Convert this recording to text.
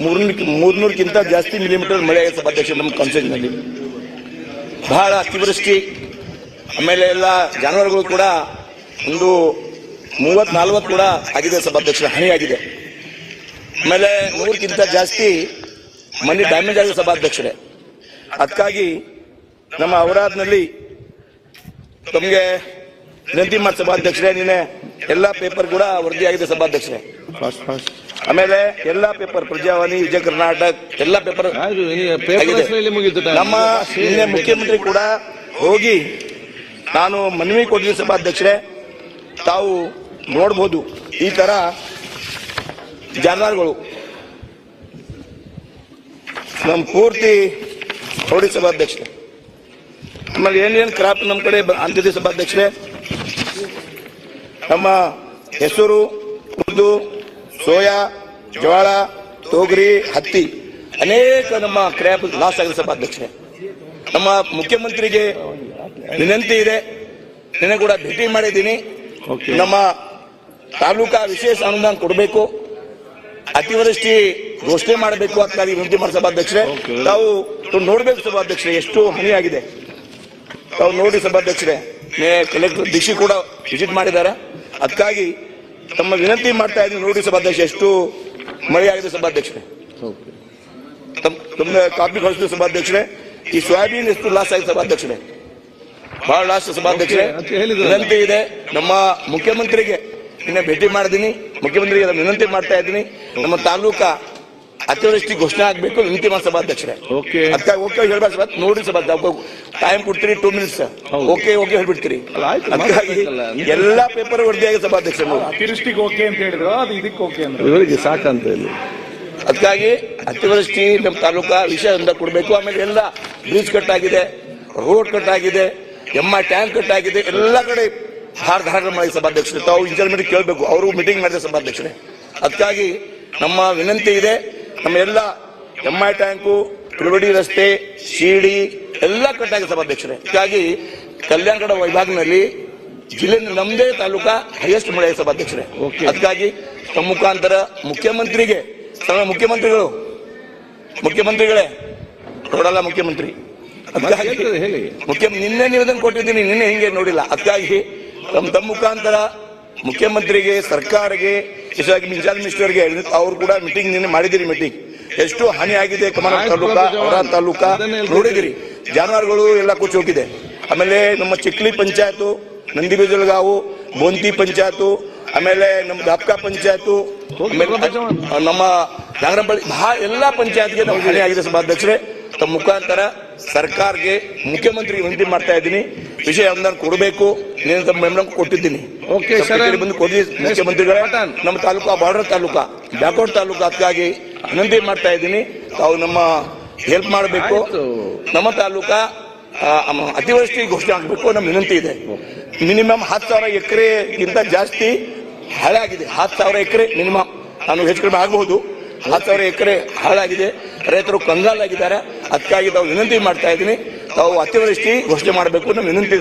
ಮೂರ್ನೂರ್ ಮೂರ್ನೂರಕ್ಕಿಂತ ಜಾಸ್ತಿ ಮಿಲಿಮೀಟರ್ ಮಳೆ ಆಗಿದೆ ಸಭಾಧ್ಯಕ್ಷ ನಮ್ಮ ಕಾನ್ಸ್ಟಿಟ್ಯೂಷನ್ನಲ್ಲಿ ಬಹಳ ಅತಿವೃಷ್ಟಿ. ಆಮೇಲೆ ಎಲ್ಲ ಜಾನುವಾರುಗಳು ಕೂಡ ಒಂದು ಮೂವತ್ ನಲ್ವತ್ತು ಕೂಡ ಆಗಿದೆ ಸಭಾಧ್ಯಕ್ಷರ ಹಾನಿ ಆಗಿದೆ ಆಮೇಲೆ ನೂರಕ್ಕಿಂತ ಜಾಸ್ತಿ ಮನೆ ಡ್ಯಾಮೇಜ್ ಆಗಿದೆ ಸಭಾಧ್ಯಕ್ಷರೇ. ಅದಕ್ಕಾಗಿ ನಮ್ಮ ಅವರಾದ್ನಲ್ಲಿ ತಮಗೆ ವಿನಂತಿ ಮಾಡಿ ಸಭಾಧ್ಯಕ್ಷರೇ, ನಿನ್ನೆ ಎಲ್ಲ ಪೇಪರ್ ಕೂಡ ವರದಿ ಆಗಿದೆ ಸಭಾಧ್ಯಕ್ಷರೇ ಆಮೇಲೆ ಎಲ್ಲ ಪೇಪರ್ ಪ್ರಜಾವಾಣಿ ವಿಜಯ ಕರ್ನಾಟಕ ಎಲ್ಲ ಪೇಪರ್. ನಮ್ಮ ನಿನ್ನೆ ಮುಖ್ಯಮಂತ್ರಿ ಕೂಡ ಹೋಗಿ ನಾನು ಮನವಿ ಕೊಟ್ಟಿದ್ದೀನಿ ಸಭಾಧ್ಯಕ್ಷರೇ ತಾವು ನೋಡ್ಬೋದು ಈ ತರ ಜಾನುವಾರುಗಳು ನಮ್ಮ ಪೂರ್ತಿ ನೋಡಿ ಸಭಾಧ್ಯಕ್ಷರೇ ಆಮೇಲೆ ಏನೇನು ಕ್ರಾಪ್ ನಮ್ಮ ಕಡೆ ಅಂತಿದೆ ಸಭಾಧ್ಯಕ್ಷರೇ ನಮ್ಮ ಹೆಸರು ಉದ್ದು ಸೋಯಾ ಜೋಳ ತೊಗರಿ ಹತ್ತಿ ಅನೇಕ ನಮ್ಮ ಕ್ರಾಪ್ ಲಾಸ್ ಆಗಿದೆ ಸಭಾಧ್ಯಕ್ಷರೇ ನಮ್ಮ ಮುಖ್ಯಮಂತ್ರಿಗೆ ವಿನಂತಿ ಇದೆ. ನಿನ್ನೆ ಕೂಡ ಭೇಟಿ ಮಾಡಿದ್ದೀನಿ. ನಮ್ಮ ತಾಲೂಕಾ ವಿಶೇಷ ಅನುದಾನ ಕೊಡಬೇಕು. ಅತಿವೃಷ್ಟಿ ಘೋಷಣೆ ಮಾಡಬೇಕು ಅಂತ ವಿನಂತಿ ಮಾಡಿ ಸಭಾಧ್ಯಕ್ಷರೇ. ತಾವು ನೋಡ್ಬೇಕು ಸಭಾಧ್ಯಕ್ಷರೇ ಎಷ್ಟು ಹಾನಿ ಆಗಿದೆ. ತಾವು ನೋಡಿ ಸಭಾಧ್ಯಕ್ಷರೇ ಕಲೆಕ್ಟರ್ ದಿಶಿ ಕೂಡ ವಿಸಿಟ್ ಮಾಡಿದ್ದಾರೆ. ಅದಕ್ಕಾಗಿ ತಮ್ಮ ವಿನಂತಿ ಮಾಡ್ತಾ ಇದ್ದೀನಿ ನೋಡಿ ಸಭಾಧ್ಯಕ್ಷ ಎಷ್ಟು ಮಳೆ ಆಗಿದೆ ಸಭಾಧ್ಯಕ್ಷರೇ. ತಮ್ಮ ಕಾಪಿ ಕಳಿಸಿದ್ರು ಸಭಾಧ್ಯಕ್ಷರೇ. ಈ ಸೋಯಾಬೀನ್ ಎಷ್ಟು ಲಾಸ್ ಆಗಿದೆ ಸಭಾಧ್ಯಕ್ಷರೇ. ಬಹಳ ಲಾಸ್ ಸಭಾಧ್ಯಕ್ಷರೇ. ವಿನಂತಿ ಇದೆ. ನಮ್ಮ ಮುಖ್ಯಮಂತ್ರಿಗೆ ನಿನ್ನೆ ಭೇಟಿ ಮಾಡಿದೀನಿ ಮುಖ್ಯಮಂತ್ರಿಗೆ ವಿನಂತಿ ಮಾಡ್ತಾ ಇದ್ದೀನಿ. ನಮ್ಮ ತಾಲೂಕಾ ಅತಿವೃಷ್ಟಿ ಘೋಷಣೆ ಆಗ್ಬೇಕು ಅಂತಿಮ ಸಭಾಧ್ಯಕ್ಷರೇ ಓಕೆ. ಅದಕ್ಕಾಗಿ ಓಕೆ ಹೇಳ್ಬೇಕು ಸಭಾ ನೋಡಿ ಸಭಾ ಟೈಮ್ ಕೊಡ್ತೀರಿ ಟೂ ಮಿನಿಟ್ಸ್. ಓಕೆ ಓಕೆ ಹೇಳ್ಬಿಡ್ತೀರಿ. ಎಲ್ಲಾ ಪೇಪರ್ ವರದಿ ಸಭಾಧ್ಯಕ್ಷ ಸಭಾಧ್ಯಕ್ಷರು. ಅತಿವೃಷ್ಟಿಗೆ ಓಕೆ ಅಂತ ಹೇಳಿದ್ರು ಅದು ಇದಕ್ಕೆ ಓಕೆ ಅಂದ್ರೆ. ಇವರಿಗೆ ಸಾಕಂತ ಇಲ್ಲಿ ಅದಕ್ಕಾಗಿ ಅತಿವೃಷ್ಟಿ ನಮ್ಮ ತಾಲೂಕಾ ವಿಷಯ ಅಂತ ಕೊಡಬೇಕು. ಆಮೇಲೆ ಎಲ್ಲ ಬ್ರಿಡ್ಜ್ ಕಟ್ ಆಗಿದೆ ರೋಡ್ ಕಟ್ ಆಗಿದೆ ಎಮ್ಮ ಟ್ಯಾಂಕ್ ಕಟ್ ಆಗಿದೆ. ಎಲ್ಲ ಕಡೆ ಹಾರ ಧಾರಣ ಮಾಡಿ ಸಭಾಧ್ಯಕ್ಷರೇ. ತಾವು ಇಂಜರ್ಮೆಂಟ್ ಕೇಳಬೇಕು. ಅವರು ಮೀಟಿಂಗ್ ಮಾಡಿದ ಸಭಾಧ್ಯಕ್ಷರೇ. ಅದಕ್ಕಾಗಿ ನಮ್ಮ ವಿನಂತಿ ಇದೆ. ನಮ್ಮ ಎಲ್ಲ ಎಂ ಐ ಟ್ಯಾಂಕು ತ್ರಿವಡಿ ರಸ್ತೆ ಶಿಡಿ ಎಲ್ಲ ಕಟ್ಟಾಗಿದೆ ಸಭಾಧ್ಯಕ್ಷರೇ. ಹೀಗಾಗಿ ಕಲ್ಯಾಣ ಕಡ ವಿಭಾಗದಲ್ಲಿ ಜಿಲ್ಲೆ ನಮ್ಮದೇ ತಾಲೂಕಾ ಹೈಯೆಸ್ಟ್ ಮಳೆ ಸಭಾಧ್ಯಕ್ಷರೇ. ಅದಕ್ಕಾಗಿ ತಮ್ಮ ಮುಖಾಂತರ ಮುಖ್ಯಮಂತ್ರಿಗೆ ಮುಖ್ಯಮಂತ್ರಿಗಳು ಮುಖ್ಯಮಂತ್ರಿಗಳೇ ನೋಡಲ್ಲ ಮುಖ್ಯಮಂತ್ರಿ. ಹೇಳಿ. ಮುಖ್ಯ ನಿನ್ನೆ ನಿವೇದನ ಕೊಟ್ಟಿದ್ದೀನಿ ನಿನ್ನೆ ಹಿಂಗೆ ನೋಡಿಲ್ಲ. ಅದಕ್ಕಾಗಿ ತಮ್ಮ ತಮ್ಮ ಮುಖಾಂತರ ಮುಖ್ಯಮಂತ್ರಿಗೆ ಸರ್ಕಾರಕ್ಕೆ ವಿಶೇಷವಾಗಿ ಇನ್ಚಾರ್ಜ್ ಮಿನಿಸ್ಟರ್ಗೆ ಅವ್ರು ಕೂಡ ಮೀಟಿಂಗ್ ನಿನ್ನೆ ಮಾಡಿದಿರಿ ಮೀಟಿಂಗ್ ಎಷ್ಟು ಹಾನಿ ಆಗಿದೆ ಕಮಲ ತಾಲೂಕ ಅವರ. ತಾಲೂಕಾ ನೋಡಿದಿರಿ. ಜಾನುವಾರುಗಳು ಎಲ್ಲ ಕೂಚಿ ಹೋಗಿದೆ. ಆಮೇಲೆ ನಮ್ಮ ಚಿಕ್ಲಿ ಪಂಚಾಯತು ನಂದಿಬೇಜಲ್ಗಾವು ಬೋಂತಿ ಪಂಚಾಯತು ಆಮೇಲೆ ನಮ್ಮ ದಾಪ್ಕಾ ಪಂಚಾಯತು. ನಮ್ಮ ನಾಗರಂಪಳ್ಳಿ ಬಹಳ ಎಲ್ಲಾ ಪಂಚಾಯತ್ಗೆ ನಾವು ಹಾನಿ ಆಗಿದೆ ಸಭಾಧ್ಯಕ್ಷರೇ. ತಮ್ಮ ಮುಖಾಂತರ ಸರ್ಕಾರಕ್ಕೆ ಮುಖ್ಯಮಂತ್ರಿಗೆ ವಿನಂತಿ ಮಾಡ್ತಾ ಇದ್ದೀನಿ. ವಿಷಯ ಅನುದಾನ ಕೊಡಬೇಕು. ಕೊಟ್ಟಿದ್ದೀನಿ. ಬಂದು ಕೊಡಿ ಮುಖ್ಯಮಂತ್ರಿಗಳೇ. ನಮ್ಮ ತಾಲೂಕಾ ಬಾರ್ಡರ್ ತಾಲೂಕಾ ಬ್ಯಾಕ್ವರ್ಡ್ ತಾಲೂಕು ಅದಕ್ಕಾಗಿ ವಿನಂತಿ ಮಾಡ್ತಾ ಇದ್ದೀನಿ. ತಾವು ನಮ್ಮ ಹೆಲ್ಪ್ ಮಾಡಬೇಕು. ನಮ್ಮ ತಾಲೂಕಾ ಅತಿವೃಷ್ಟಿ ಘೋಷಣೆ ಆಗಬೇಕು ನಮ್ಮ ವಿನಂತಿ ಇದೆ. ಮಿನಿಮಮ್ ಹತ್ತು ಸಾವಿರ ಎಕರೆಗಿಂತ ಜಾಸ್ತಿ ಹಾಳಾಗಿದೆ. ಹತ್ತು ಸಾವಿರ ಎಕರೆ ಮಿನಿಮಮ್ ನಾನು ಹೆಚ್ಚು ಕಡಿಮೆ ಆಗಬಹುದು. ಹತ್ತು ಸಾವಿರ ಎಕರೆ ಹಾಳಾಗಿದೆ. ರೈತರು ಕಂಗಾಲಾಗಿದ್ದಾರೆ. ಅದಕ್ಕಾಗಿ ತಾವು ವಿನಂತಿ ಮಾಡ್ತಾ ಇದ್ದೀನಿ. ತಾವು ಅತಿವೃಷ್ಟಿ ಘೋಷಣೆ ಮಾಡಬೇಕು ನಮ್ಮ ವಿನಂತಿ